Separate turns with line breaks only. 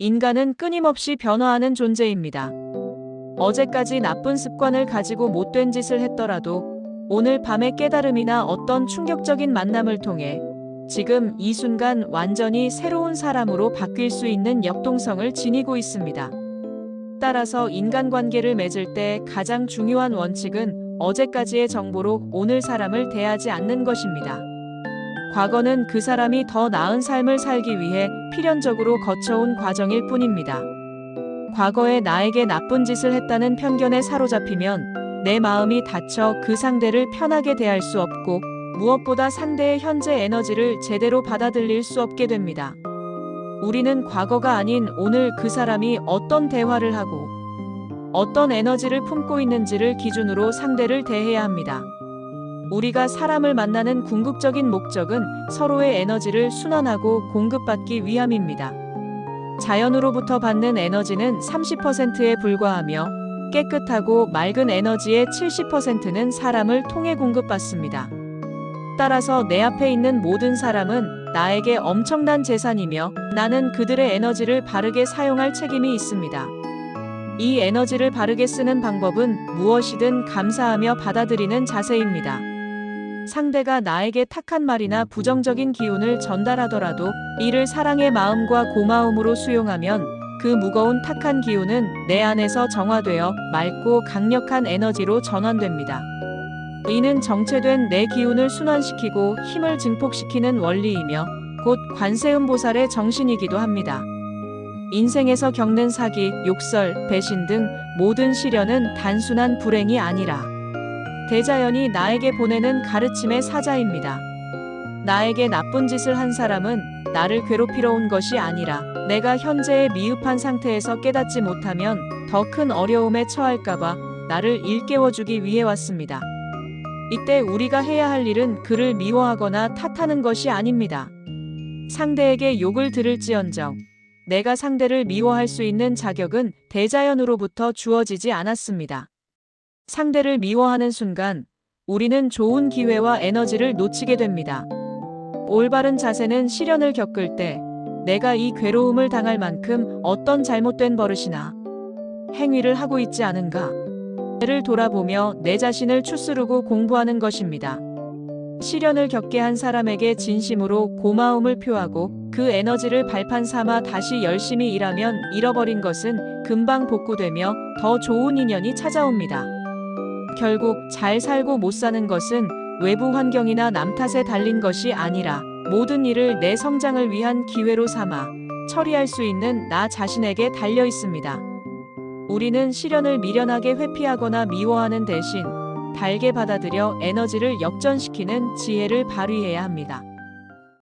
인간은 끊임없이 변화하는 존재입니다. 어제까지 나쁜 습관을 가지고 못된 짓을 했더라도 오늘 밤의 깨달음이나 어떤 충격적인 만남을 통해 지금 이 순간 완전히 새로운 사람으로 바뀔 수 있는 역동성을 지니고 있습니다. 따라서 인간관계를 맺을 때 가장 중요한 원칙은 어제까지의 정보로 오늘 사람을 대하지 않는 것입니다. 과거는 그 사람이 더 나은 삶을 살기 위해 필연적으로 거쳐온 과정일 뿐입니다. 과거에 나에게 나쁜 짓을 했다는 편견에 사로잡히면 내 마음이 닫혀 그 상대를 편하게 대할 수 없고 무엇보다 상대의 현재 에너지를 제대로 받아들일 수 없게 됩니다. 우리는 과거가 아닌 오늘 그 사람이 어떤 대화를 하고 어떤 에너지를 품고 있는지를 기준으로 상대를 대해야 합니다. 우리가 사람을 만나는 궁극적인 목적은 서로의 에너지를 순환하고 공급받기 위함입니다. 자연으로부터 받는 에너지는 30%에 불과하며 깨끗하고 맑은 에너지의 70%는 사람을 통해 공급받습니다. 따라서 내 앞에 있는 모든 사람은 나에게 엄청난 재산이며 나는 그들의 에너지를 바르게 사용할 책임이 있습니다. 이 에너지를 바르게 쓰는 방법은 무엇이든 감사하며 받아들이는 자세입니다. 상대가 나에게 탁한 말이나 부정적인 기운을 전달하더라도 이를 사랑의 마음과 고마움으로 수용하면 그 무거운 탁한 기운은 내 안에서 정화되어 맑고 강력한 에너지로 전환됩니다. 이는 정체된 내 기운을 순환시키고 힘을 증폭시키는 원리이며 곧 관세음보살의 정신이기도 합니다. 인생에서 겪는 사기, 욕설, 배신 등 모든 시련은 단순한 불행이 아니라 대자연이 나에게 보내는 가르침의 사자입니다. 나에게 나쁜 짓을 한 사람은 나를 괴롭히러 온 것이 아니라 내가 현재의 미흡한 상태에서 깨닫지 못하면 더 큰 어려움에 처할까봐 나를 일깨워주기 위해 왔습니다. 이때 우리가 해야 할 일은 그를 미워하거나 탓하는 것이 아닙니다. 상대에게 욕을 들을지언정 내가 상대를 미워할 수 있는 자격은 대자연으로부터 주어지지 않았습니다. 상대를 미워하는 순간 우리는 좋은 기회와 에너지를 놓치게 됩니다. 올바른 자세는 시련을 겪을 때 내가 이 괴로움을 당할 만큼 어떤 잘못된 버릇이나 행위를 하고 있지 않은가? 를 돌아보며 내 자신을 추스르고 공부하는 것입니다. 시련을 겪게 한 사람에게 진심으로 고마움을 표하고 그 에너지를 발판 삼아 다시 열심히 일하면 잃어버린 것은 금방 복구되며 더 좋은 인연이 찾아옵니다. 결국 잘 살고 못 사는 것은 외부 환경이나 남 탓에 달린 것이 아니라 모든 일을 내 성장을 위한 기회로 삼아 처리할 수 있는 나 자신에게 달려 있습니다. 우리는 시련을 미련하게 회피하거나 미워하는 대신 달게 받아들여 에너지를 역전시키는 지혜를 발휘해야 합니다.